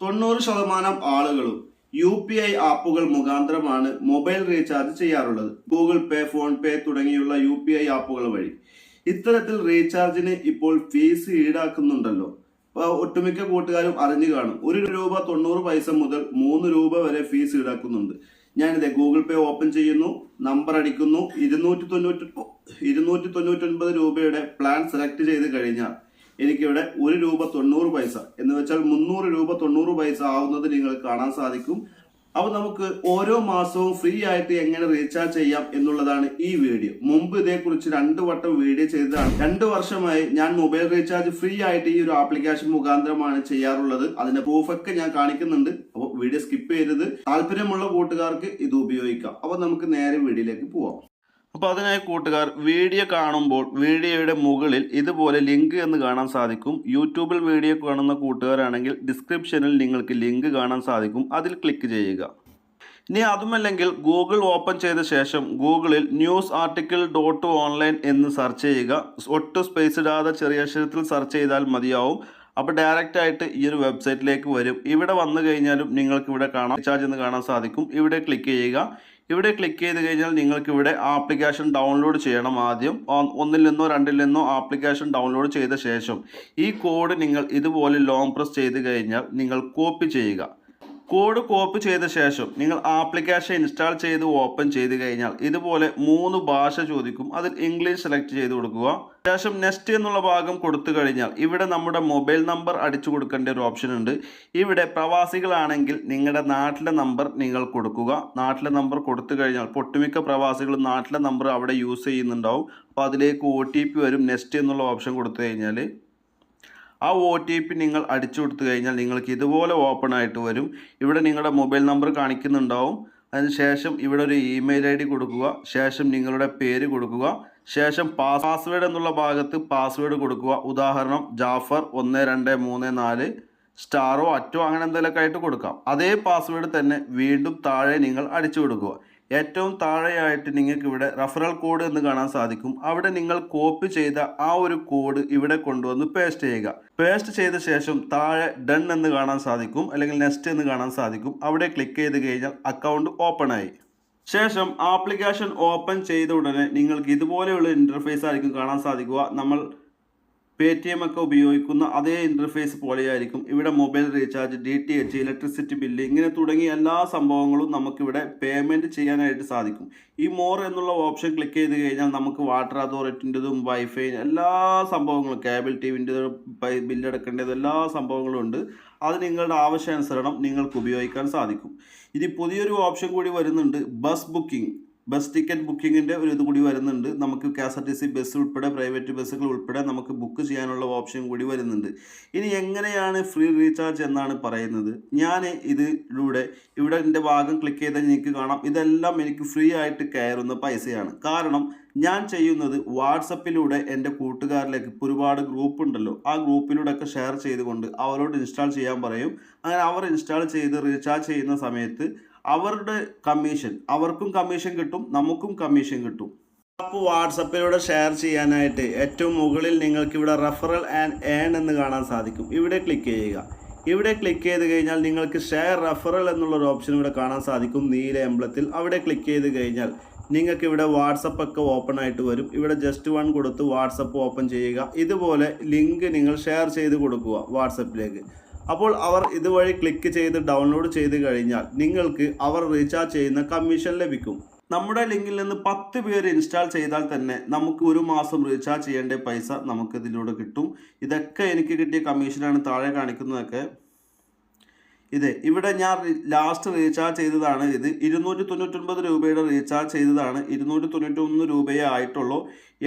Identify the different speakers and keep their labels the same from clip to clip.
Speaker 1: തൊണ്ണൂറ് ശതമാനം ആളുകളും യു പി ഐ ആപ്പുകൾ മുഖാന്തരമാണ് മൊബൈൽ റീചാർജ് ചെയ്യാറുള്ളത്. ഗൂഗിൾ പേ ഫോൺ പേ തുടങ്ങിയുള്ള യു പി ഐ ആപ്പുകൾ വഴി. ഇത്തരത്തിൽ റീചാർജിന് ഇപ്പോൾ ഫീസ് ഈടാക്കുന്നുണ്ടല്ലോ. ഒട്ടുമിക്ക കൂട്ടുകാരും അറിഞ്ഞു കാണും. ഒരു രൂപ തൊണ്ണൂറ് പൈസ മുതൽ മൂന്ന് രൂപ വരെ ഫീസ് ഈടാക്കുന്നുണ്ട്. ഞാനിത് ഗൂഗിൾ പേ ഓപ്പൺ ചെയ്യുന്നു നമ്പർ അടിക്കുന്നു. ഇരുന്നൂറ്റി തൊണ്ണൂറ്റി ഇരുന്നൂറ്റി തൊണ്ണൂറ്റി ഒൻപത് രൂപയുടെ പ്ലാൻ സെലക്ട് ചെയ്ത് കഴിഞ്ഞാൽ എനിക്കിവിടെ ഒരു രൂപ തൊണ്ണൂറ് പൈസ. എന്ന് വെച്ചാൽ മുന്നൂറ് രൂപ തൊണ്ണൂറ് പൈസ ആവുന്നത് നിങ്ങൾ കാണാൻ സാധിക്കും. അപ്പൊ നമുക്ക് ഓരോ മാസവും ഫ്രീ ആയിട്ട് എങ്ങനെ റീചാർജ് ചെയ്യാം എന്നുള്ളതാണ് ഈ വീഡിയോ. മുമ്പ് ഇതേക്കുറിച്ച് രണ്ട് വട്ടം വീഡിയോ ചെയ്തതാണ്. രണ്ട് വർഷമായി ഞാൻ മൊബൈൽ റീചാർജ് ഫ്രീ ആയിട്ട് ഈ ഒരു ആപ്ലിക്കേഷൻ മുഖാന്തരമാണ് ചെയ്യാറുള്ളത്. അതിന്റെ പ്രൂഫൊക്കെ ഞാൻ കാണിക്കുന്നുണ്ട്. അപ്പോൾ വീഡിയോ സ്കിപ്പ് ചെയ്തത് താല്പര്യമുള്ള കൂട്ടുകാർക്ക് ഇത് ഉപയോഗിക്കാം. അപ്പൊ നമുക്ക് നേരെ വീഡിയോയിലേക്ക് പോവാം. അപ്പോൾ അതിനായി കൂട്ടുകാർ വീഡിയോ കാണുമ്പോൾ വീഡിയോയുടെ മുകളിൽ ഇതുപോലെ ലിങ്ക് എന്ന് കാണാൻ സാധിക്കും. യൂട്യൂബിൽ വീഡിയോ കാണുന്ന കൂട്ടുകാരാണെങ്കിൽ ഡിസ്ക്രിപ്ഷനിൽ നിങ്ങൾക്ക് ലിങ്ക് കാണാൻ സാധിക്കും. അതിൽ ക്ലിക്ക് ചെയ്യുക. ഇനി അതുമല്ലെങ്കിൽ ഗൂഗിൾ ഓപ്പൺ ചെയ്ത ശേഷം ഗൂഗിളിൽ ന്യൂസ് ആർട്ടിക്കിൾ ഡോട്ട് ഓൺലൈൻ എന്ന് സെർച്ച് ചെയ്യുക. ഒട്ടും സ്പേസ് ഇടാതെ ചെറിയ അക്ഷരത്തിൽ സെർച്ച് ചെയ്താൽ മതിയാവും. അപ്പോൾ ഡയറക്റ്റ് ആയിട്ട് ഈ ഒരു വെബ്സൈറ്റിലേക്ക് വരും. ഇവിടെ വന്നു കഴിഞ്ഞാലും നിങ്ങൾക്ക് ഇവിടെ കാണാം. റീചാർജ് എന്ന് കാണാൻ സാധിക്കും. ഇവിടെ ക്ലിക്ക് ചെയ്യുക. ഇവിടെ ക്ലിക്ക് ചെയ്ത് കഴിഞ്ഞാൽ നിങ്ങൾക്ക് ഇവിടെ ആപ്ലിക്കേഷൻ ഡൗൺലോഡ് ചെയ്യണം ആദ്യം. ഒന്നിൽ നിന്നോ രണ്ടിൽ നിന്നോ ആപ്ലിക്കേഷൻ ഡൗൺലോഡ് ചെയ്ത ശേഷം ഈ കോഡ് നിങ്ങൾ ഇതുപോലെ ലോങ് പ്രസ് ചെയ്ത് കഴിഞ്ഞാൽ നിങ്ങൾ കോപ്പി ചെയ്യുക. കോഡ് കോപ്പി ചെയ്ത ശേഷം നിങ്ങൾ ആപ്ലിക്കേഷൻ ഇൻസ്റ്റാൾ ചെയ്ത് ഓപ്പൺ ചെയ്ത് കഴിഞ്ഞാൽ ഇതുപോലെ മൂന്ന് ഭാഷ ചോദിക്കും. അതിൽ ഇംഗ്ലീഷ് സെലക്ട് ചെയ്ത് കൊടുക്കുക. ശേഷം നെക്സ്റ്റ് എന്നുള്ള ഭാഗം കൊടുത്തു കഴിഞ്ഞാൽ ഇവിടെ നമ്മുടെ മൊബൈൽ നമ്പർ അടിച്ചു കൊടുക്കേണ്ട ഒരു ഓപ്ഷൻ ഉണ്ട്. ഇവിടെ പ്രവാസികളാണെങ്കിൽ നിങ്ങളുടെ നാട്ടിലെ നമ്പർ നിങ്ങൾ കൊടുക്കുക. നാട്ടിലെ നമ്പർ കൊടുത്തു കഴിഞ്ഞാൽ പൊട്ടുമിക്ക പ്രവാസികളും നാട്ടിലെ നമ്പർ അവിടെ യൂസ് ചെയ്യുന്നുണ്ടാവും. അപ്പോൾ അതിലേക്ക് ഒ വരും. നെക്സ്റ്റ് എന്നുള്ള ഓപ്ഷൻ കൊടുത്തു കഴിഞ്ഞാൽ ആ ഒ ടി പി നിങ്ങൾ അടിച്ചു കൊടുത്തു കഴിഞ്ഞാൽ നിങ്ങൾക്ക് ഇതുപോലെ ഓപ്പൺ ആയിട്ട് വരും. ഇവിടെ നിങ്ങളുടെ മൊബൈൽ നമ്പർ കാണിക്കുന്നുണ്ടാവും. അതിനുശേഷം ഇവിടെ ഒരു ഇമെയിൽ ഐ ഡി കൊടുക്കുക. ശേഷം നിങ്ങളുടെ പേര് കൊടുക്കുക. ശേഷം പാസ്വേഡ് എന്നുള്ള ഭാഗത്ത് പാസ്വേഡ് കൊടുക്കുക. ഉദാഹരണം ജാഫർ ഒന്ന് രണ്ട് മൂന്ന് നാല് സ്റ്റാറോ അറ്റോ അങ്ങനെ എന്തെങ്കിലുമൊക്കെ ആയിട്ട് കൊടുക്കാം. അതേ പാസ്വേഡ് തന്നെ വീണ്ടും താഴെ നിങ്ങൾ അടിച്ചു കൊടുക്കുക. ഏറ്റവും താഴെയായിട്ട് നിങ്ങൾക്ക് ഇവിടെ റഫറൽ കോഡ് എന്ന് കാണാൻ സാധിക്കും. അവിടെ നിങ്ങൾ കോപ്പി ചെയ്ത ആ ഒരു കോഡ് ഇവിടെ കൊണ്ടുവന്ന് പേസ്റ്റ് ചെയ്യുക. പേസ്റ്റ് ചെയ്ത ശേഷം താഴെ ഡൺ എന്ന് കാണാൻ സാധിക്കും. അല്ലെങ്കിൽ നെക്സ്റ്റ് എന്ന് കാണാൻ സാധിക്കും. അവിടെ ക്ലിക്ക് ചെയ്ത് കഴിഞ്ഞാൽ അക്കൗണ്ട് ഓപ്പൺ ആയി. ശേഷം ആപ്ലിക്കേഷൻ ഓപ്പൺ ചെയ്ത ഉടനെ നിങ്ങൾക്ക് ഇതുപോലെയുള്ള ഇന്റർഫേസ് ആയിരിക്കും കാണാൻ സാധിക്കുക. നമ്മൾ പേ ടി എം ഒക്കെ ഉപയോഗിക്കുന്ന അതേ ഇന്റർഫേസ് പോലെയായിരിക്കും ഇവിടെ mobile recharge D T H electricity bill ഇങ്ങനെ തുടങ്ങിയ എല്ലാ സംഭവങ്ങളും നമുക്കിവിടെ പേയ്മെന്റ് ചെയ്യാനായിട്ട് സാധിക്കും. ഈ മോർ എന്നുള്ള ഓപ്ഷൻ ക്ലിക്ക് ചെയ്ത് കഴിഞ്ഞാൽ നമുക്ക് വാട്ടർ അതോറിറ്റിന്റെതും വൈഫൈ എല്ലാ സംഭവങ്ങളും കേബിൾ ടി വിന്റെതും ബില്ലടക്കേണ്ടതും എല്ലാ സംഭവങ്ങളും ഉണ്ട്. അത് നിങ്ങളുടെ ആവശ്യാനുസരണം നിങ്ങൾക്ക് ഉപയോഗിക്കാൻ സാധിക്കും. ഇനി പുതിയൊരു ഓപ്ഷൻ കൂടി വരുന്നുണ്ട് ബസ് ബുക്കിംഗ് ബസ് ടിക്കറ്റ് ബുക്കിങ്ങിന്റെ ഒരു ഇത് കൂടി വരുന്നുണ്ട്. നമുക്ക് K S R T C bus ഉൾപ്പെടെ പ്രൈവറ്റ് ബസ്സുകൾ ഉൾപ്പെടെ നമുക്ക് ബുക്ക് ചെയ്യാനുള്ള ഓപ്ഷൻ കൂടി വരുന്നുണ്ട്. ഇനി എങ്ങനെയാണ് ഫ്രീ റീചാർജ് എന്നാണ് പറയുന്നത്. ഞാൻ ഇതിലൂടെ ഇവിടെ എന്റെ ഭാഗം ക്ലിക്ക് ചെയ്താൽ എനിക്ക് കാണാം. ഇതെല്ലാം എനിക്ക് ഫ്രീ ആയിട്ട് കയറുന്ന പൈസയാണ്. കാരണം ഞാൻ ചെയ്യുന്നത് വാട്സപ്പിലൂടെ എന്റെ കൂട്ടുകാരിലേക്ക് ഇപ്പോൾ ഒരുപാട് ഗ്രൂപ്പ് ഉണ്ടല്ലോ. ആ ഗ്രൂപ്പിലൂടെ ഒക്കെ ഷെയർ ചെയ്തുകൊണ്ട് അവരോട് ഇൻസ്റ്റാൾ ചെയ്യാൻ പറയും. അങ്ങനെ അവർ ഇൻസ്റ്റാൾ ചെയ്ത് റീചാർജ് ചെയ്യുന്ന സമയത്ത് അവരുടെ കമ്മീഷൻ അവർക്കും കമ്മീഷൻ കിട്ടും നമുക്കും കമ്മീഷൻ കിട്ടും. ആപ്പ് വാട്സപ്പിലൂടെ ഷെയർ ചെയ്യാനായിട്ട് ഏറ്റവും മുകളിൽ നിങ്ങൾക്ക് ഇവിടെ റെഫറൽ ആൻഡ് ഏൺ എന്ന് കാണാൻ സാധിക്കും. ഇവിടെ ക്ലിക്ക് ചെയ്യുക. ഇവിടെ ക്ലിക്ക് ചെയ്ത് കഴിഞ്ഞാൽ നിങ്ങൾക്ക് ഷെയർ റെഫറൽ എന്നുള്ളൊരു ഓപ്ഷൻ ഇവിടെ കാണാൻ സാധിക്കും. നീല എംബ്ലത്തിൽ അവിടെ ക്ലിക്ക് ചെയ്ത് കഴിഞ്ഞാൽ നിങ്ങൾക്ക് ഇവിടെ വാട്സപ്പ് ഒക്കെ ഓപ്പൺ ആയിട്ട് വരും. ഇവിടെ ജസ്റ്റ് വൺ കൊടുത്ത് വാട്സപ്പ് ഓപ്പൺ ചെയ്യുക. ഇതുപോലെ ലിങ്ക് നിങ്ങൾ ഷെയർ ചെയ്ത് കൊടുക്കുക വാട്സപ്പിലേക്ക്. അപ്പോൾ അവർ ഇതുവഴി ക്ലിക്ക് ചെയ്ത് ഡൗൺലോഡ് ചെയ്ത് കഴിഞ്ഞാൽ നിങ്ങൾക്ക് അവർ റീചാർജ് ചെയ്യുന്ന കമ്മീഷൻ ലഭിക്കും. നമ്മുടെ ലിങ്കിൽ നിന്ന് പത്ത് പേര് ഇൻസ്റ്റാൾ ചെയ്താൽ തന്നെ നമുക്ക് ഒരു മാസം റീചാർജ് ചെയ്യേണ്ട പൈസ നമുക്ക് ഇതിലൂടെ കിട്ടും. ഇതൊക്കെ എനിക്ക് കിട്ടിയ കമ്മീഷനാണ് താഴെ കാണിക്കുന്നതൊക്കെ. ഇത് ഇവിടെ ഞാൻ ലാസ്റ്റ് റീചാർജ് ചെയ്തതാണ് ഇത്. ഇരുന്നൂറ്റി തൊണ്ണൂറ്റൊൻപത് രൂപയുടെ റീചാർജ് ചെയ്തതാണ്. ഇരുന്നൂറ്റി തൊണ്ണൂറ്റൊന്ന് രൂപയേ ആയിട്ടുള്ളൂ.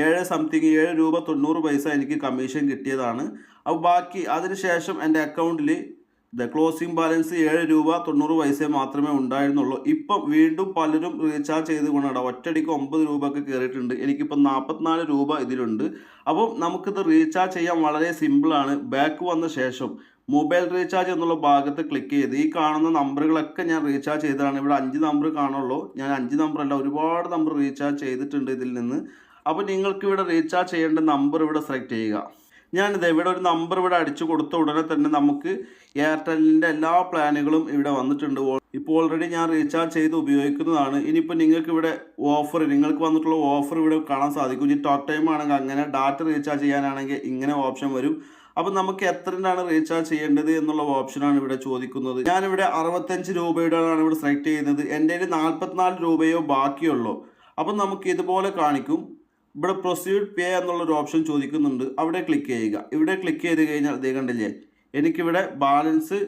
Speaker 1: ഏഴ് സംതിങ് ഏഴ് രൂപ തൊണ്ണൂറ് പൈസ എനിക്ക് കമ്മീഷൻ കിട്ടിയതാണ്. അപ്പോൾ ബാക്കി അതിനുശേഷം എന്റെ അക്കൗണ്ടിൽ ദ ക്ലോസിംഗ് ബാലൻസ് ഏഴ് രൂപ തൊണ്ണൂറ് പൈസ മാത്രമേ ഉണ്ടായിരുന്നുള്ളൂ. ഇപ്പം വീണ്ടും പലരും റീചാർജ് ചെയ്ത് കൊണ്ടാണ് ഒറ്റടിക്ക് ഒമ്പത് രൂപ ഒക്കെ കയറിയിട്ടുണ്ട് എനിക്കിപ്പം നാൽപ്പത്തിനാല് രൂപ ഇതിലുണ്ട്. അപ്പം നമുക്കിത് റീചാർജ് ചെയ്യാൻ വളരെ സിമ്പിളാണ് ബാക്ക് വന്ന ശേഷം മൊബൈൽ റീചാർജ് എന്നുള്ള ഭാഗത്ത് ക്ലിക്ക് ചെയ്ത് ഈ കാണുന്ന നമ്പറുകളൊക്കെ ഞാൻ റീചാർജ് ചെയ്തതാണ്. ഇവിടെ അഞ്ച് നമ്പർ കാണുള്ളൂ. ഞാൻ അഞ്ച് നമ്പറല്ല ഒരുപാട് നമ്പർ റീചാർജ് ചെയ്തിട്ടുണ്ട് ഇതിൽ നിന്ന്. അപ്പോൾ നിങ്ങൾക്ക് ഇവിടെ റീചാർജ് ചെയ്യേണ്ട നമ്പർ ഇവിടെ സെലക്ട് ചെയ്യുക. ഞാനിത് ഇവിടെ ഒരു നമ്പർ ഇവിടെ അടിച്ചു കൊടുത്ത ഉടനെ തന്നെ നമുക്ക് എയർടെല്ലിന്റെ എല്ലാ പ്ലാനുകളും ഇവിടെ വന്നിട്ടുണ്ട്. ഇപ്പോൾ ഓൾറെഡി ഞാൻ റീചാർജ് ചെയ്ത് ഉപയോഗിക്കുന്നതാണ്. ഇനിയിപ്പോൾ നിങ്ങൾക്ക് ഇവിടെ ഓഫർ നിങ്ങൾക്ക് വന്നിട്ടുള്ള ഓഫർ ഇവിടെ കാണാൻ സാധിക്കും. ഇനി ടോക്ക് ടൈം ആണെങ്കിൽ അങ്ങനെ ഡാറ്റ റീചാർജ് ചെയ്യാനാണെങ്കിൽ ഇങ്ങനെ ഓപ്ഷൻ വരും. അപ്പം നമുക്ക് എത്രയാണ് റീചാർജ് ചെയ്യേണ്ടത് എന്നുള്ള ഓപ്ഷനാണ് ഇവിടെ ചോദിക്കുന്നത്. ഞാനിവിടെ അറുപത്തഞ്ച് രൂപയുടെയാണ് ഇവിടെ സെലക്ട് ചെയ്യുന്നത്. എന്റെ കയ്യിൽ നാൽപ്പത്തിനാല് രൂപയോ ബാക്കിയുള്ളോ. അപ്പം നമുക്ക് ഇതുപോലെ കാണിക്കും. ഇവിടെ പ്രൊസീഡ് പേ എന്നുള്ളൊരു ഓപ്ഷൻ ചോദിക്കുന്നുണ്ട്. അവിടെ ക്ലിക്ക് ചെയ്യുക. ഇവിടെ ക്ലിക്ക് ചെയ്ത് കഴിഞ്ഞാൽ ഇതേ കണ്ടില്ലേ? എനിക്കിവിടെ ബാലൻസ്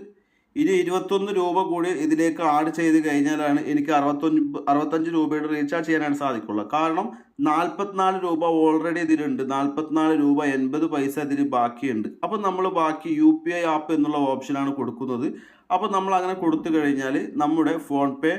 Speaker 1: ഇനി ഇരുപത്തൊന്ന് രൂപ കൂടി ഇതിലേക്ക് ആഡ് ചെയ്ത് കഴിഞ്ഞാലാണ് എനിക്ക് അറുപത്തൊന്ന് അറുപത്തഞ്ച് രൂപയുടെ റീചാർജ് ചെയ്യാനാണ് സാധിക്കുള്ളൂ. കാരണം നാൽപ്പത്തിനാല് രൂപ ഓൾറെഡി ഇതിലുണ്ട്. നാൽപ്പത്തിനാല് രൂപ എൺപത് പൈസ ഇതിൽ ബാക്കിയുണ്ട്. അപ്പോൾ നമ്മൾ ബാക്കി യു പി ഐ ആപ്പ് എന്നുള്ള ഓപ്ഷനാണ് കൊടുക്കുന്നത്. അപ്പോൾ നമ്മൾ അങ്ങനെ കൊടുത്തു കഴിഞ്ഞാൽ നമ്മുടെ ഫോൺ പേ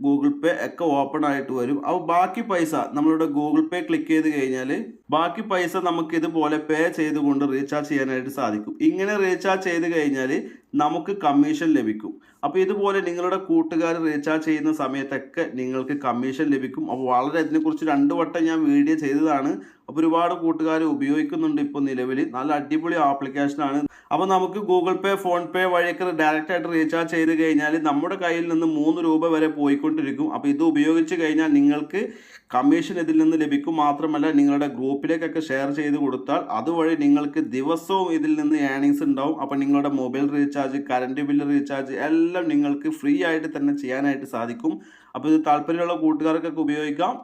Speaker 1: ഗൂഗിൾ പേ ഒക്കെ ഓപ്പൺ ആയിട്ട് വരും. അപ്പോൾ ബാക്കി പൈസ നമ്മളിവിടെ ഗൂഗിൾ പേ ക്ലിക്ക് ചെയ്ത് കഴിഞ്ഞാൽ ബാക്കി പൈസ നമുക്ക് ഇതുപോലെ പേ ചെയ്തുകൊണ്ട് റീചാർജ് ചെയ്യാനായിട്ട് സാധിക്കും. ഇങ്ങനെ റീചാർജ് ചെയ്ത് കഴിഞ്ഞാൽ നമുക്ക് കമ്മീഷൻ ലഭിക്കും. അപ്പോൾ ഇതുപോലെ നിങ്ങളുടെ കൂട്ടുകാർ റീചാർജ് ചെയ്യുന്ന സമയത്തൊക്കെ നിങ്ങൾക്ക് കമ്മീഷൻ ലഭിക്കും. അപ്പോൾ വളരെ ഇതിനെക്കുറിച്ച് രണ്ട് വട്ടം ഞാൻ വീഡിയോ ചെയ്തതാണ്. അപ്പോൾ ഒരുപാട് കൂട്ടുകാർ ഉപയോഗിക്കുന്നുണ്ട് ഇപ്പോൾ നിലവിൽ. നല്ല അടിപൊളി ആപ്ലിക്കേഷനാണ് അപ്പോൾ നമുക്ക് ഗൂഗിൾ പേ ഫോൺ പേ വഴിയൊക്കെ ഡയറക്റ്റ് ആയിട്ട് റീചാർജ് ചെയ്ത് കഴിഞ്ഞാൽ നമ്മുടെ കയ്യിൽ നിന്ന് മൂന്ന് രൂപ വരെ പോയിക്കൊണ്ടിരിക്കും. അപ്പോൾ ഇത് ഉപയോഗിച്ച് കഴിഞ്ഞാൽ നിങ്ങൾക്ക് കമ്മീഷൻ ഇതിൽ നിന്ന് ലഭിക്കും. മാത്രമല്ല നിങ്ങളുടെ ഗ്രൂപ്പിലേക്കൊക്കെ ഷെയർ ചെയ്ത് കൊടുത്താൽ അതുവഴി നിങ്ങൾക്ക് ദിവസവും ഇതിൽ നിന്ന് ഏണിങ്സ് ഉണ്ടാവും. അപ്പോൾ നിങ്ങളുടെ mobile recharge current bill recharge എല്ലാം നിങ്ങൾക്ക് ഫ്രീ ആയിട്ട് തന്നെ ചെയ്യാനായിട്ട് സാധിക്കും. അപ്പോൾ ഇത് താല്പര്യമുള്ള കൂട്ടുകാർക്കൊക്കെ ഉപയോഗിക്കാം.